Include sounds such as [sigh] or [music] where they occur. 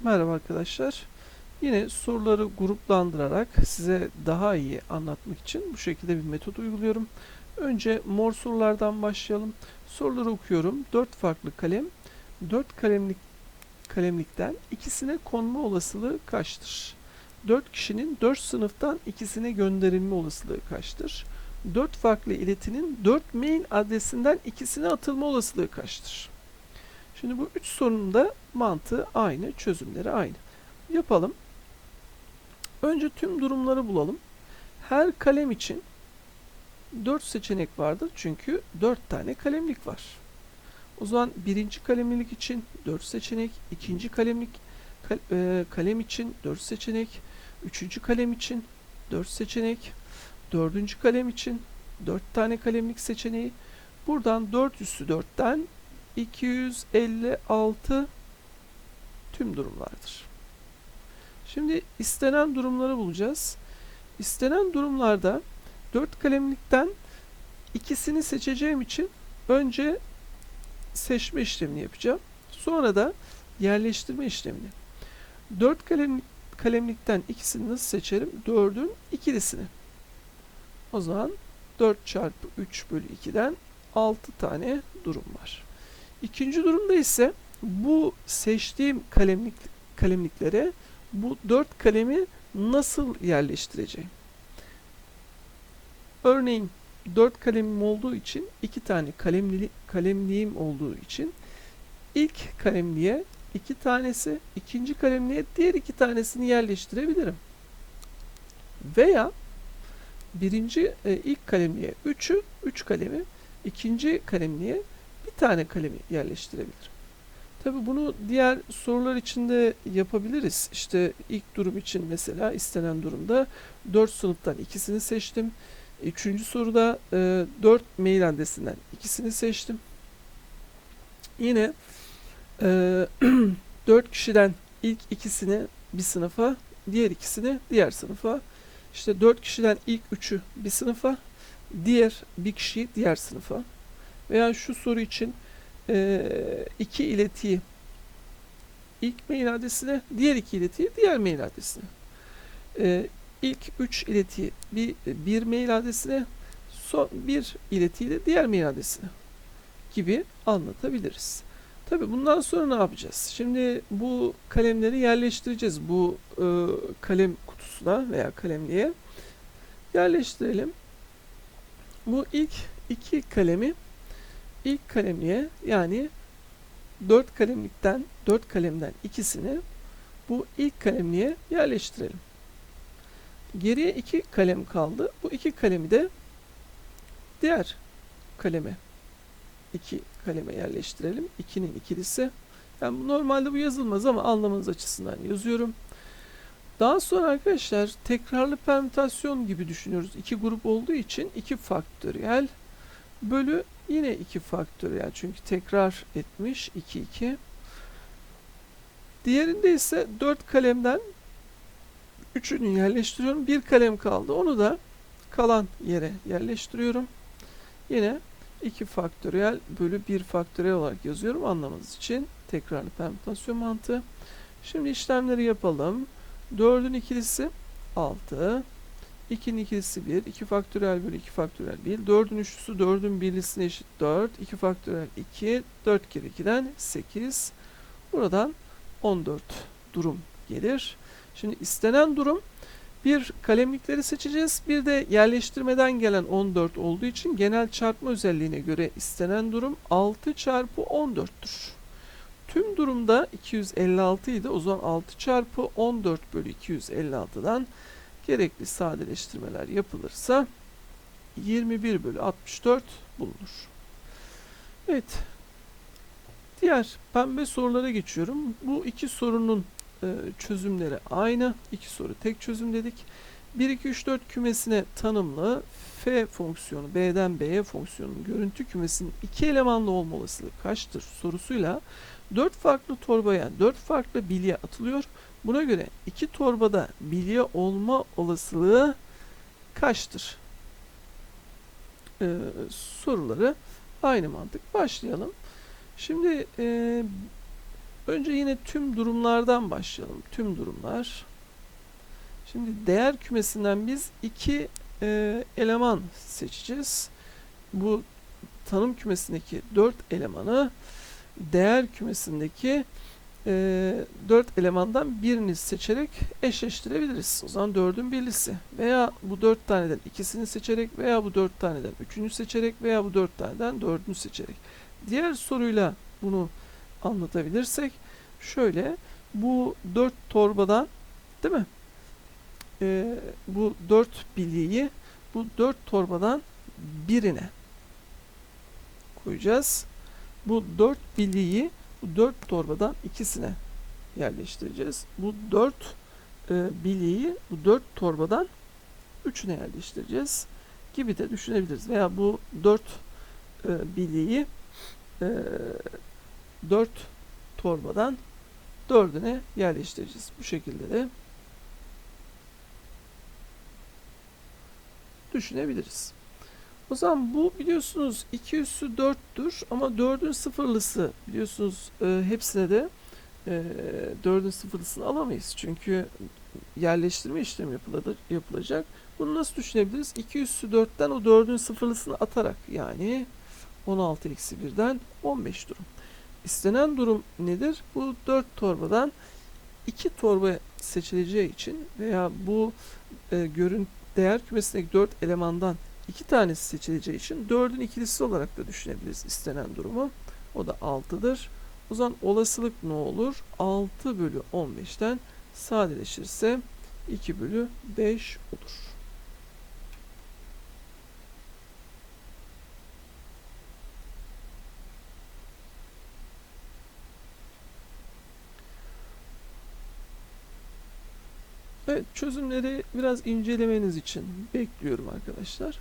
Merhaba arkadaşlar. Yine soruları gruplandırarak size daha iyi anlatmak için bu şekilde bir metot uyguluyorum. Önce mor sorulardan başlayalım. Soruları okuyorum. 4 farklı kalem. 4 kalemlik kalemlikten ikisine konma olasılığı kaçtır? 4 kişinin 4 sınıftan ikisine gönderilme olasılığı kaçtır? 4 farklı iletinin 4 mail adresinden ikisine atılma olasılığı kaçtır? Şimdi bu üç sorunun da mantığı aynı, çözümleri aynı. Yapalım. Önce tüm durumları bulalım. Her kalem için 4 seçenek vardır çünkü 4 tane kalemlik var. O zaman birinci kalemlilik için 4 seçenek, ikinci kalemlik kal- e, kalem için 4 seçenek, üçüncü kalem için 4 seçenek, dördüncü kalem için 4 tane kalemlik seçeneği. Buradan 4 üssü 4'ten 256 tüm durumlardır. Şimdi istenen durumları bulacağız. İstenen durumlarda 4 kalemlikten ikisini seçeceğim için önce seçme işlemini yapacağım. Sonra da yerleştirme işlemini. 4 kalemlik, kalemlikten ikisini nasıl seçerim? 4'ün ikilisini. O zaman 4 çarpı 3 bölü 2'den 6 tane durum var. İkinci durumda ise bu seçtiğim kalemlik kalemliklere bu dört kalemi nasıl yerleştireceğim? Örneğin dört kalemim olduğu için iki tane kalemli, kalemliğim olduğu için ilk kalemliğe iki tanesi, ikinci kalemliğe diğer iki tanesini yerleştirebilirim. Veya birinci e, ilk kalemliğe üçü, üç kalemi, ikinci kalemliğe bir tane kalemi yerleştirebilirim. Tabi bunu diğer sorular için de yapabiliriz. İşte ilk durum için mesela istenen durumda 4 sınıftan ikisini seçtim. Üçüncü soruda e, 4 mail adresinden ikisini seçtim. Yine e, [clears throat] 4 kişiden ilk ikisini bir sınıfa, diğer ikisini diğer sınıfa. İşte 4 kişiden ilk üçü bir sınıfa, diğer bir kişiyi diğer sınıfa. Veya şu soru için e, iki iletiyi ilk mail adresine, diğer iki iletiyi diğer mail adresine. E, ilk üç iletiyi bir, bir mail adresine, son bir iletiyi de diğer mail adresine gibi anlatabiliriz. Tabi bundan sonra ne yapacağız? Şimdi bu kalemleri yerleştireceğiz. Bu e, kalem kutusuna veya kalemliğe yerleştirelim. Bu ilk iki kalemi ilk kalemliğe yani 4 kalemlikten 4 kalemden ikisini bu ilk kalemliğe yerleştirelim. Geriye 2 kalem kaldı. Bu iki kalemi de diğer kaleme 2 kaleme yerleştirelim. 2'nin ikilisi. Yani normalde bu yazılmaz ama anlamanız açısından yazıyorum. Daha sonra arkadaşlar tekrarlı permütasyon gibi düşünüyoruz. İki grup olduğu için 2 faktöriyel bölü yine 2 faktöriyel çünkü tekrar etmiş 2 2. Diğerinde ise 4 kalemden üçünü yerleştiriyorum. Bir kalem kaldı. Onu da kalan yere yerleştiriyorum. Yine 2 faktöriyel bölü 1 faktöriyel olarak yazıyorum anlamanız için. Tekrarlı permütasyon mantığı. Şimdi işlemleri yapalım. 4'ün ikilisi 6. 2'nin ikilisi 1. 2 faktöriyel bölü 2 faktöriyel 1. 4'ün üçlüsü 4'ün birlisine eşit 4. 2 faktöriyel 2. 4 kere 2'den 8. Buradan 14 durum gelir. Şimdi istenen durum bir kalemlikleri seçeceğiz. Bir de yerleştirmeden gelen 14 olduğu için genel çarpma özelliğine göre istenen durum 6 çarpı 14'tür. Tüm durumda 256 idi. O zaman 6 çarpı 14 bölü 256'dan gerekli sadeleştirmeler yapılırsa 21 bölü 64 bulunur. Evet. Diğer pembe sorulara geçiyorum. Bu iki sorunun e, çözümleri aynı. İki soru tek çözüm dedik. 1, 2, 3, 4 kümesine tanımlı f fonksiyonu B'den B'ye fonksiyonun görüntü kümesinin iki elemanlı olma olasılığı kaçtır sorusuyla 4 farklı torbaya 4 farklı bilye atılıyor. Buna göre iki torbada bilye olma olasılığı kaçtır? Ee, soruları aynı mantık. Başlayalım. Şimdi e, Önce yine tüm durumlardan başlayalım. Tüm durumlar. Şimdi değer kümesinden biz iki e, eleman seçeceğiz. Bu tanım kümesindeki 4 elemanı değer kümesindeki e, 4 elemandan birini seçerek eşleştirebiliriz. O zaman 4'ün birlisi veya bu 4 taneden ikisini seçerek veya bu 4 taneden üçünü seçerek veya bu 4 taneden dördünü seçerek. Diğer soruyla bunu anlatabilirsek şöyle bu 4 torbadan değil mi? E, bu 4 bilyeyi bu 4 torbadan birine koyacağız. Bu 4 bilyeyi bu 4 torbadan ikisine yerleştireceğiz. Bu 4 e, bilyeyi bu 4 torbadan üçüne yerleştireceğiz gibi de düşünebiliriz. Veya bu 4 e, bilyeyi e, 4 torbadan dördüne yerleştireceğiz. Bu şekilde de düşünebiliriz. O zaman bu biliyorsunuz 2 üssü 4'tür ama 4'ün sıfırlısı biliyorsunuz e, hepsine de e, 4'ün sıfırlısını alamayız. Çünkü yerleştirme işlemi yapıladı, yapılacak. Bunu nasıl düşünebiliriz? 2 üssü 4'ten o 4'ün sıfırlısını atarak yani 16 eksi 1'den 15 durum. İstenen durum nedir? Bu 4 torbadan 2 torba seçileceği için veya bu e, görün değer kümesindeki 4 elemandan iki tanesi seçileceği için 4'ün ikilisi olarak da düşünebiliriz istenen durumu. O da 6'dır. O zaman olasılık ne olur? 6 bölü 15'ten sadeleşirse 2 bölü 5 olur. Evet, çözümleri biraz incelemeniz için bekliyorum arkadaşlar.